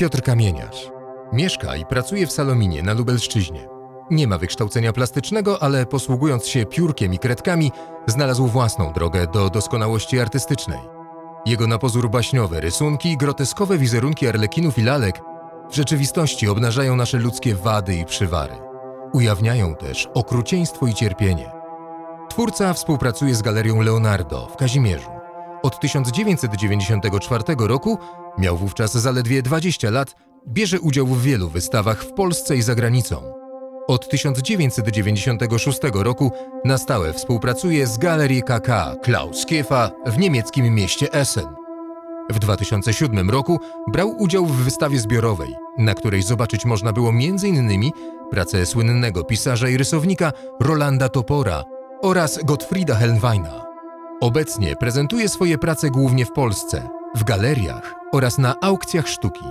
Piotr Kamieniarz. Mieszka i pracuje w Salominie na Lubelszczyźnie. Nie ma wykształcenia plastycznego, ale posługując się piórkiem i kredkami, znalazł własną drogę do doskonałości artystycznej. Jego na pozór baśniowe rysunki, groteskowe wizerunki arlekinów i lalek w rzeczywistości obnażają nasze ludzkie wady i przywary. Ujawniają też okrucieństwo i cierpienie. Twórca współpracuje z Galerią Leonardo w Kazimierzu. Od 1994 roku, miał wówczas zaledwie 20 lat, bierze udział w wielu wystawach w Polsce i za granicą. Od 1996 roku na stałe współpracuje z Galerii KK Klaus Kiefa w niemieckim mieście Essen. W 2007 roku brał udział w wystawie zbiorowej, na której zobaczyć można było m.in. pracę słynnego pisarza i rysownika Rolanda Topora oraz Gottfrieda Helnweina. Obecnie prezentuje swoje prace głównie w Polsce, w galeriach oraz na aukcjach sztuki.